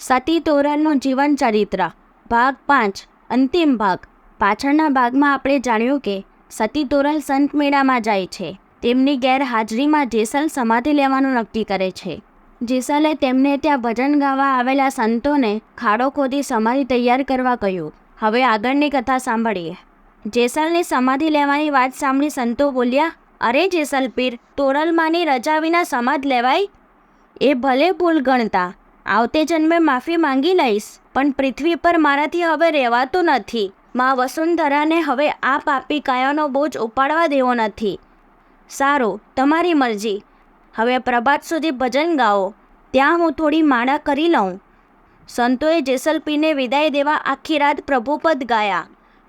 સતી તોરલનું જીવન ચરિત્ર, ભાગ પાંચ, અંતિમ ભાગ. પાછળના ભાગમાં આપણે જાણ્યું કે સતી તોરલ સંત મેળામાં જાય છે. તેમની ગેરહાજરીમાં જેસલ સમાધિ લેવાનું નક્કી કરે છે. જેસલે તેમને ત્યાં ભજન ગાવા આવેલા સંતોને ખાડો ખોદી સમાધિ તૈયાર કરવા કહ્યું. હવે આગળની કથા સાંભળીએ. જેસલની સમાધિ લેવાની વાત સાંભળી સંતો બોલ્યા, અરે જેસલ પીર, તોરલમાંની રજા વિના સમાધ લેવાય? એ ભલે ભૂલ ગણતા આવતે જન્મે માફી માંગી લઈશ, પણ પૃથ્વી પર મારાથી હવે રહેવાતું નથી. માં વસુંધરાને હવે આ પાપી કાયાનો બોજ ઉપાડવા દેવો નથી. સારું, તમારી મરજી. હવે પ્રભાત સુધી ભજન ગાઓ. ત્યાં હું થોડી માળા કરી લઉં. સંતોએ જેસલપીને વિદાય દેવા આખી રાત પ્રભુપદ ગાયા.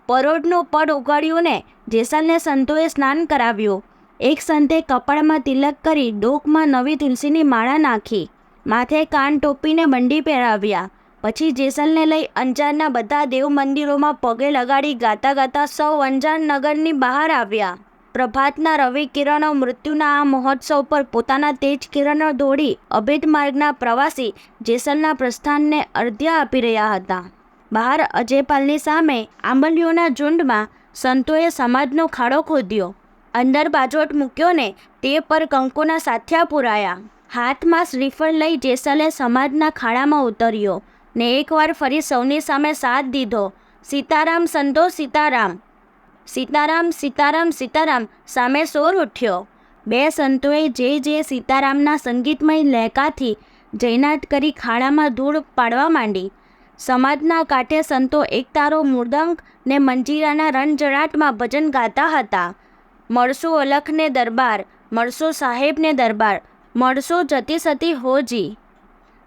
પરોઢનું પડ ઉગાડ્યું ને જેસલને સંતોએ સ્નાન કરાવ્યું. એક સંતે કપાળમાં તિલક કરી ડોકમાં નવી તુલસીની માળા નાખી. માથે કાન ટોપીને બંડી પહેરાવ્યા. પછી જેસલને લઈ અંજારના બધા દેવ મંદિરોમાં પગે લગાડી ગાતા ગાતા સૌ અંજાર નગરની બહાર આવ્યા. પ્રભાતના રવિ કિરણો, મૃત્યુના આ મહોત્સવ પર પોતાના તેજ કિરણો દોડી અભેદ માર્ગના પ્રવાસી જેસલના પ્રસ્થાનને અર્ધ્ય આપી રહ્યા હતા. બહાર અજયપાલની સામે આંબલીઓના ઝુંડમાં સંતોએ સમાજનો ખાડો ખોદ્યો. અંદર બાજોટ મૂક્યો ને તે પર કંકુના સાથિયા પુરાયા. હાથમાં શ્રીફળ લઈ જેસલે સમાજના ખાડામાં ઉતર્યો ને એકવાર ફરી સૌની સામે સાથ દીધો. સીતારામ, સંતો સીતારામ. સીતારામ સીતારામ સીતારામ. સામે સોર ઉઠ્યો. બે સંતોએ જે જે સીતારામના સંગીતમય લહેકાથી જૈનાટ કરી ખાડામાં ધૂળ પાડવા માંડી. સમાજના કાંઠે સંતો એકતારો મૃદંગ ને મંજીરાના રણજળાટમાં ભજન ગાતા હતા. મળશો અલખને દરબાર, મળશો સાહેબને દરબાર. મળશો જતી સતી હોજી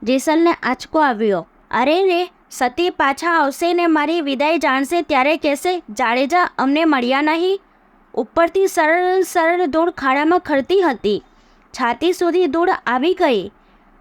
જેસલને આંચકો આવ્યો. અરે રે, સતી પાછા આવશે ને મારી વિદાય જાણશે ત્યારે કહેશે, જાડેજા, અમને મળ્યા નહીં. ઉપરથી સરળ સરળ ધૂળ ખાડામાં ખરતી હતી. છાતી સુધી ધૂળ આવી ગઈ.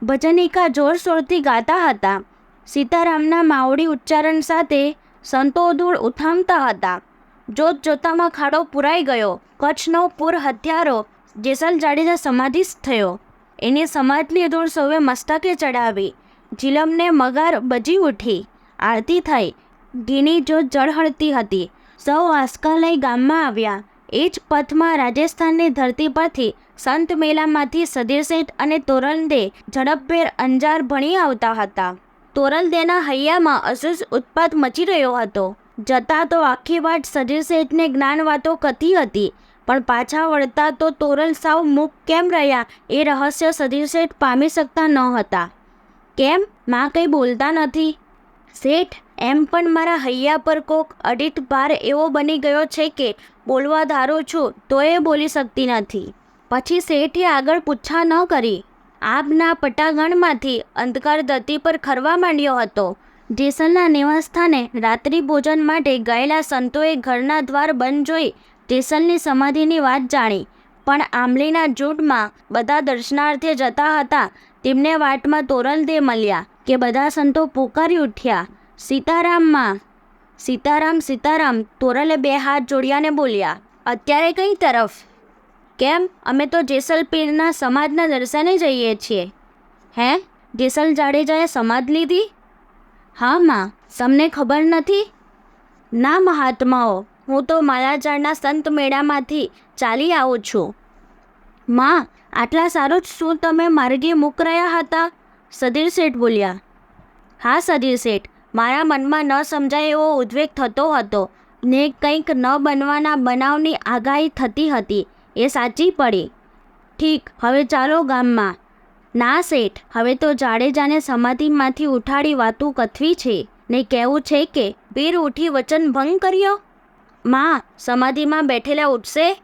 ભજનિકા જોરશોરથી ગાતા હતા. સીતારામના માવડી ઉચ્ચારણ સાથે સંતો ધૂળ ઉથામતા હતા. જોત જોતામાં ખાડો પુરાઈ ગયો. કચ્છનો પૂર હથિયારો જેસલ જાડેજા સમાધિસ્થ થયો. એની સમાજની ધૂળ સૌએ મસ્તકે ચડાવી. જીલમને મગાર બજી ઉઠી. આરતી થઈ. ઘીની જોત જળહળતી હતી. સૌ આસ્કા લઈ ગામમાં આવ્યા. એ જ પથમાં રાજસ્થાનની ધરતી પરથી સંત મેલામાંથી સદીરશેઠ અને તોરલદે ઝડપભેર અંજાર ભણી આવતા હતા. તોરલદેના હૈયામાં અસુસ ઉત્પાત મચી રહ્યો હતો. જતા તો આખી વાત સદીરશેઠને જ્ઞાન વાતો કથી હતી. પણ પાછા વળતા તો તોરલ સાવ મૂક કેમ રહ્યા એ રહસ્ય સદીરસેઠ પામી શકતા ન હતા. કેમ? માં કંઈ બોલતા નથી. શેઠ, એમ પણ મારા હૈયા પર કોક અડિત ભાર એવો બની ગયો છે કે બોલવા ધારું છું એ બોલી શકતી નથી. પછી શેઠે આગળ પૂછા ન કરી. આપના પટાગણમાંથી અંધકાર ધરતી પર ખરવા માંડ્યો હતો. જેસલના નિવાસસ્થાને રાત્રિ ભોજન માટે ગયેલા સંતોએ ઘરના દ્વાર બંધ જોઈ જેસલની સમાધિની વાત જાણી, પણ આંબલીના જૂટમાં બધા દર્શનાર્થે જતા હતા, તેમને વાટમાં તોરલ દે મળ્યા કે બધા સંતો પોકારી ઉઠ્યા. સીતારામમાં, સીતારામ સીતારામ, તોરલે બે હાથ જોડ્યાને બોલ્યા, અત્યારે કઈ તરફ? કેમ? અમે તો જેસલ પીરના સમાજના દર્શને જઈએ છીએ. હે? જેસલ જાડેજાએ સમાજ લીધી? હા, માં. તમને ખબર નથી? ના, મહાત્માઓ. હું તો માલાજાળના સંત મેળામાંથી ચાલી આવું છું. માં, આટલા સારું જ શું તમે માર્ગે મુકરાયા હતા, સધીર શેઠ બોલ્યા. હા, સધીર શેઠ, મારા મનમાં ન સમજાય એવો ઉદ્વેગ થતો હતો. ને કંઈક ન બનવાના બનાવની આગાહી થતી હતી, એ સાચી પડી. ઠીક, હવે ચાલો ગામમાં. ના, શેઠ, હવે તો જાડેજાને સમાધિમાંથી ઉઠાડી વાતું કથવી છે. ને કહેવું છે કે, પીર ઉઠી વચન ભંગ કર્યો? માં, સમાધિમાં બેઠેલા ઉઠશે?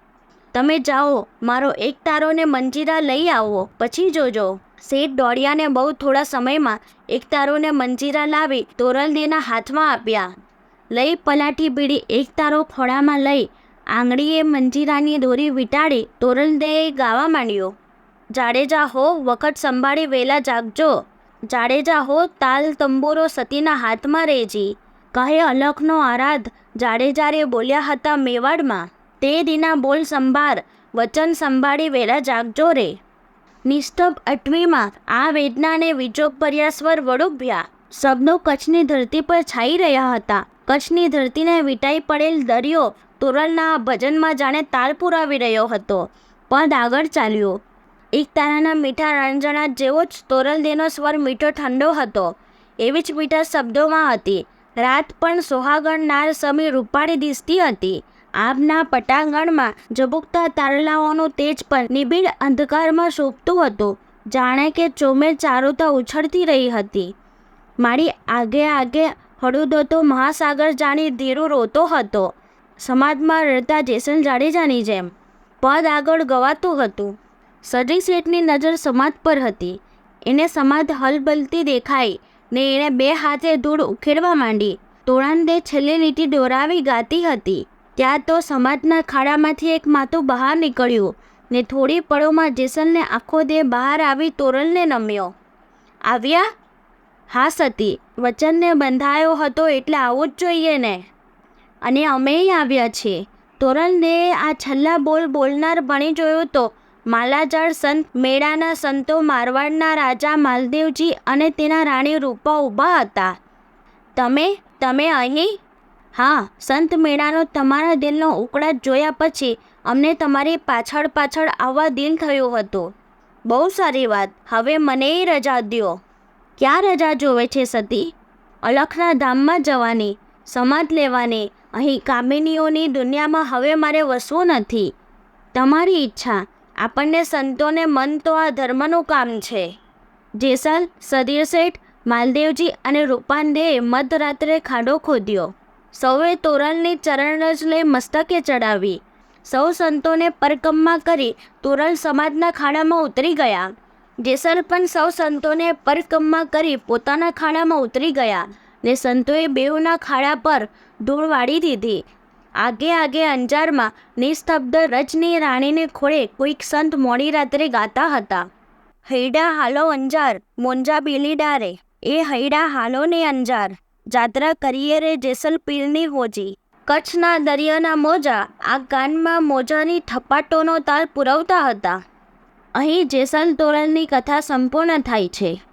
તમે જાઓ, મારો એક તારોને મંજીરા લઈ આવો, પછી જોજો. શેઠ દોડિયાને બહુ થોડા સમયમાં એક તારોને મંજીરા લાવી તોરલદેના હાથમાં આપ્યા. લઈ પલાઠી બીડી એક તારો ખોળામાં લઈ આંગળીએ મંજીરાની દોરી વીંટાળી તોરલદેએ ગાવા માંડ્યો. જાડેજા હો, વખત સંભાળી વેલા જાગજો. જાડેજા હો, તાલ તંબુરો સતીના હાથમાં રહેજી. કહે અલખનો આરાધ જાડેજારે બોલ્યા હતા, મેવાડમાં તે દીના બોલ સંભાર, વચન સંભાળી વેલા જાગજો રે. નિષ્ઠભ અટવીમાં આ વેદનાને વિજોગભર્યા સ્વર વડુભ્યા શબ્દો કચ્છની ધરતી પર છાઈ રહ્યા હતા. કચ્છની ધરતીને વીટાઈ પડેલ દરિયો તોરલના ભજનમાં જાણે તાલ પુરાવી રહ્યો હતો. પદ આગળ ચાલ્યો. એક તારાના મીઠા રણજણા જેવો જ તોરલ દેનો સ્વર મીઠો ઠંડો હતો. એવી જ મીઠા શબ્દોમાં હતી. રાત પણ સોહાગણનાર સમી રૂપાળી દિસતી હતી. આમના પટાંગણમાં ઝબુકતા તારલાઓનું તેજ પણ નિબિડ અંધકારમાં શોભતું હતું. જાણે કે ચોમે ચારુતા ઉછળતી રહી હતી. મારી આગે આગે હળુદોતો મહાસાગર જાણી ધીરો રોતો હતો. સમાજમાં રડતા જેસન જાડેજાની જેમ પદ આગળ ગવાતું હતું. સજી શેઠની નજર સમાજ પર હતી. એને સમાજ હલબલતી દેખાઈ ને એણે બે હાથે ધૂળ ઉખેડવા માંડી. તોળાંદે છેલ્લી લીટી દોરાવી ગાતી હતી. ત્યાં તો સમાજના ખાડામાંથી એક માથું બહાર નીકળ્યું ને થોડી પળોમાં જેસલને આખો દેહ બહાર આવી તોરલને નમ્યો. આવ્યા? હા, સતી. વચનને બંધાયો હતો એટલે આવવું જ જોઈએ ને. અને અમેય આવ્યા છીએ. તોરલને આ છેલ્લા બોલ બોલનાર ભણી જોયો તો માલાજાળ સંત મેળાના સંતો મારવાડના રાજા માલદેવજી અને તેના રાણી રૂપા ઊભા હતા. તમે તમે અહીં? હા, સંત મેળાનો તમારા દિલનો ઉકળાટ જોયા પછી અમને તમારી પાછળ પાછળ આવવા દિલ થયું હતું. બહુ સારી વાત. હવે મને રજા દ્યો. ક્યાં રજા જોવે છે સતી? અલખના ધામમાં જવાની સમાજ લેવાની, અહીં કામિનીઓની દુનિયામાં હવે મારે વસવું નથી. તમારી ઈચ્છા આપણને સંતોને મન તો આ ધર્મનું કામ છે. જેસલ, સદીર શેઠ, માલદેવજી અને રૂપાંદેએ મધરાત્રે ખાડો ખોદ્યો. સૌએ તોરણની ચરણ જ લઈ મસ્તકે ચડાવી. સૌ સંતોને પરકમ્મા કરી તોરણ સમાજના ખાડામાં ઉતરી ગયા. જેસલ પણ સૌ સંતોને પરકમ્મા કરી પોતાના ખાડામાં ઉતરી ગયા ને સંતોએ બેઉના ખાડા પર ધૂળ વાળી દીધી. આગે આગે અંજારમાં નિસ્તબ્ધ રજની રાણીને ખોળે કોઈક સંત મોડી રાત્રે ગાતા હતા. હૈડા હાલો અંજાર, મોંજા બીલી ડારે. એ હૈડા હાલો ને અંજાર. જાત્રા કરીએ રે જેસલ પીરની હોજી. કચ્છના દરિયાના મોજા, આ ગાનમાં મોજાની થપાટોનો તાલ પુરવતા હતા. અહીં જેસલ તોરણની કથા સંપૂર્ણ થાય છે.